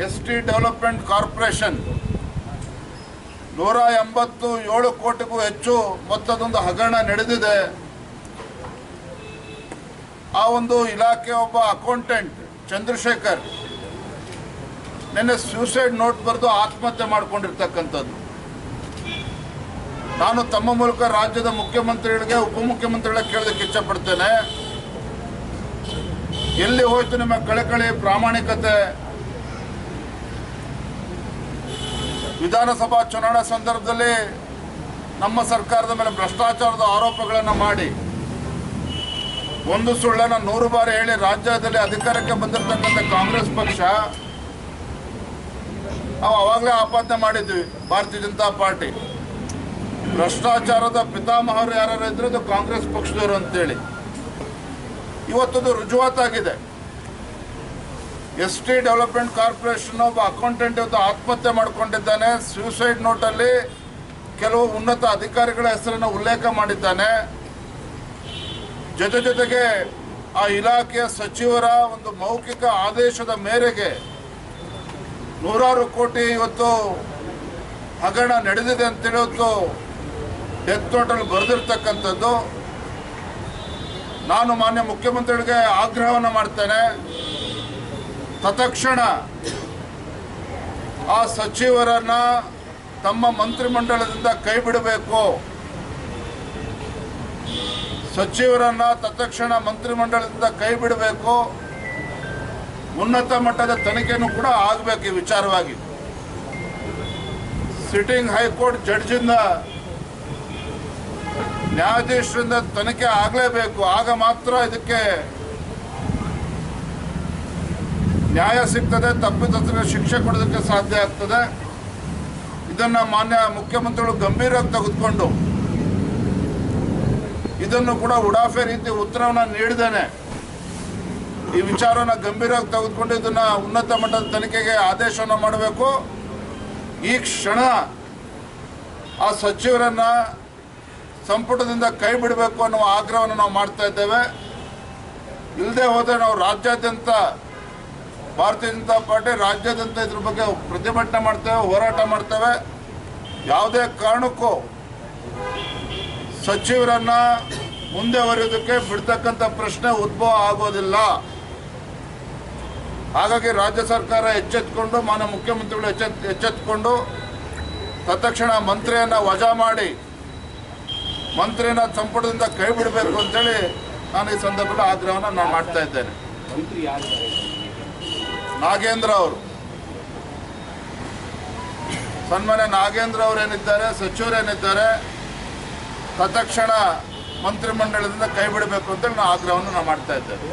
S T development corporation. ನೂರ ಎಂಬತ್ತು ಏಳು ಕೋಟಿಗೂ ಹೆಚ್ಚು ಮೊತ್ತದೊಂದು ಹಗರಣ ನಡೆದಿದೆ. ಆ ಒಂದು ಇಲಾಖೆ ಒಬ್ಬ ಅಕೌಂಟೆಂಟ್ ಚಂದ್ರಶೇಖರ್. ನಿನ್ನೆ ಸ್ಯೂಸೈಡ್ ನೋಟ್ ಬರೆದು ಆತ್ಮಹತ್ಯೆ ಮಾಡಿಕೊಂಡಿರ್ತಕ್ಕಂಥದ್ದು. ನಾನು ತಮ್ಮ ಮೂಲಕ ರಾಜ್ಯದ ಮುಖ್ಯಮಂತ್ರಿಗಳಿಗೆ, ಉಪಮುಖ್ಯಮಂತ್ರಿಗಳಿಗೆ ಕೇಳೋದಕ್ಕೆ ಇಚ್ಛಪಡ್ತೇನೆ ಎಲ್ಲಿ ಹೋಯ್ತು ನಿಮ್ಮ ಕಳಕಳಿ ಪ್ರಾಮಾಣಿಕತೆ? ವಿಧಾನಸಭಾ ಚುನಾವಣಾ ಸಂದರ್ಭದಲ್ಲಿ ನಮ್ಮ ಸರ್ಕಾರದ ಮೇಲೆ ಭ್ರಷ್ಟಾಚಾರದ ಆರೋಪಗಳನ್ನು ಮಾಡಿ, ಒಂದು ಸುಳ್ಳನ್ನು ನೂರು ಬಾರಿ ಹೇಳಿ ರಾಜ್ಯದಲ್ಲಿ ಅಧಿಕಾರಕ್ಕೆ ಬಂದಿರತಕ್ಕಂಥ ಕಾಂಗ್ರೆಸ್ ಪಕ್ಷ, ನಾವು ಅವಾಗಲೇ ಆಪಾದನೆ ಮಾಡಿದ್ವಿ, ಭಾರತೀಯ ಜನತಾ ಪಾರ್ಟಿ. ಭ್ರಷ್ಟಾಚಾರದ ಪಿತಾಮಹರು ಯಾರು ಇದ್ರೆ ಅದು ಕಾಂಗ್ರೆಸ್ ಪಕ್ಷದವರು ಅಂತೇಳಿ. ಇವತ್ತದು ರುಜುವಾತಾಗಿದೆ. ಎಸ್ ಟಿ ಡೆವಲಪ್ಮೆಂಟ್ ಕಾರ್ಪೊರೇಷನ್ ಒಬ್ಬ ಅಕೌಂಟೆಂಟ್ ಇವತ್ತು ಆತ್ಮಹತ್ಯೆ ಮಾಡಿಕೊಂಡಿದ್ದಾನೆ. ಸೂಸೈಡ್ ನೋಟಲ್ಲಿ ಕೆಲವು ಉನ್ನತ ಅಧಿಕಾರಿಗಳ ಹೆಸರನ್ನು ಉಲ್ಲೇಖ ಮಾಡಿದ್ದಾನೆ. ಜೊತೆ ಜೊತೆಗೆ ಆ ಇಲಾಖೆಯ ಸಚಿವರ ಒಂದು ಮೌಖಿಕ ಆದೇಶದ ಮೇರೆಗೆ ನೂರಾರು ಕೋಟಿ ಇವತ್ತು ಹಗರಣ ನಡೆದಿದೆ ಅಂತೇಳಿ ಇವತ್ತು ಡೆತ್ ನೋಟಲ್ಲಿ ಬರೆದಿರ್ತಕ್ಕಂಥದ್ದು. ನಾನು ಮಾನ್ಯ ಮುಖ್ಯಮಂತ್ರಿಗಳಿಗೆ ಆಗ್ರಹವನ್ನು ಮಾಡ್ತೇನೆ. ತತ್ಕ್ಷಣ ಆ ಸಚಿವರನ್ನ ತಮ್ಮ ಮಂತ್ರಿಮಂಡಲದಿಂದ ಕೈ ಬಿಡಬೇಕು. ಸಚಿವರನ್ನ ತತ್ಕ್ಷಣ ಮಂತ್ರಿಮಂಡಲದಿಂದ ಕೈ ಬಿಡಬೇಕು. ಉನ್ನತ ಮಟ್ಟದ ತನಿಖೆನೂ ಕೂಡ ಆಗಬೇಕು ಈ ವಿಚಾರವಾಗಿ. ಸಿಟ್ಟಿಂಗ್ ಹೈಕೋರ್ಟ್ ಜಡ್ಜಿಂದ ನ್ಯಾಯಾಧೀಶರಿಂದ ತನಿಖೆ ಆಗಲೇಬೇಕು. ಆಗ ಮಾತ್ರ ಇದಕ್ಕೆ ನ್ಯಾಯ ಸಿಗ್ತದೆ ತಪ್ಪಿತಸ್ಥರಿಗೆ ಶಿಕ್ಷೆ ಕೊಡೋದಕ್ಕೆ ಸಾಧ್ಯ ಆಗ್ತದೆ. ಇದನ್ನ ಮಾನ್ಯ ಮುಖ್ಯಮಂತ್ರಿಗಳು ಗಂಭೀರವಾಗಿ ತೆಗೆದುಕೊಂಡು ಇದನ್ನು ಕೂಡ ಉಡಾಫೆ ರೀತಿ ಉತ್ತರವನ್ನು ನೀಡಿದ್ದೇನೆ. ಈ ವಿಚಾರವನ್ನು ಗಂಭೀರವಾಗಿ ತೆಗೆದುಕೊಂಡು ಇದನ್ನ ಉನ್ನತ ಮಟ್ಟದ ತನಿಖೆಗೆ ಆದೇಶವನ್ನು ಮಾಡಬೇಕು. ಈ ಕ್ಷಣ ಆ ಸಚಿವರನ್ನ ಸಂಪುಟದಿಂದ ಕೈ ಬಿಡಬೇಕು ಅನ್ನುವ ಆಗ್ರಹವನ್ನು ನಾವು ಮಾಡ್ತಾ ಇದ್ದೇವೆ. ಇಲ್ಲದೆ ಹೋದರೆ ನಾವು ರಾಜ್ಯಾದ್ಯಂತ ಭಾರತೀಯ ಜನತಾ ಪಾರ್ಟಿ ರಾಜ್ಯಾದ್ಯಂತ ಇದ್ರ ಬಗ್ಗೆ ಪ್ರತಿಭಟನೆ ಮಾಡ್ತೇವೆ, ಹೋರಾಟ ಮಾಡ್ತೇವೆ. ಯಾವುದೇ ಕಾರಣಕ್ಕೂ ಸಚಿವರನ್ನ ಮುಂದೆ ಬರೆಯೋದಕ್ಕೆ ಬಿಡ್ತಕ್ಕಂಥ ಪ್ರಶ್ನೆ ಉದ್ಭವ ಆಗೋದಿಲ್ಲ. ಹಾಗಾಗಿ ರಾಜ್ಯ ಸರ್ಕಾರ ಎಚ್ಚೆತ್ಕೊಂಡು, ಮಾನ್ಯ ಮುಖ್ಯಮಂತ್ರಿಗಳು ಎಚ್ಚೆತ್ ಎಚ್ಚೆತ್ಕೊಂಡು ತತ್ಕ್ಷಣ ಮಂತ್ರಿಯನ್ನ ವಜಾ ಮಾಡಿ ಮಂತ್ರಿನ ಸಂಪುಟದಿಂದ ಕೈ ಬಿಡಬೇಕು ಅಂತೇಳಿ ನಾನು ಈ ಸಂದರ್ಭದಲ್ಲಿ ಆಗ್ರಹವನ್ನು ನಾನು ಮಾಡ್ತಾ ಇದ್ದೇನೆ. ನಾಗೇಂದ್ರ ಅವರು. ಸನ್ಮಾನ್ಯ ನಾಗೇಂದ್ರ ಅವರೇನಿದ್ದಾರೆ ಸಚಿವರೇನಿದ್ದಾರೆ ತತ್ಕ್ಷಣ ಮಂತ್ರಿಮಂಡಲದಿಂದ ಕೈ ಬಿಡಬೇಕು ಅಂತೇಳಿ ನಾನು ಆಗ್ರಹವನ್ನು ನಾನು ಮಾಡ್ತಾ ಇದ್ದೇನೆ.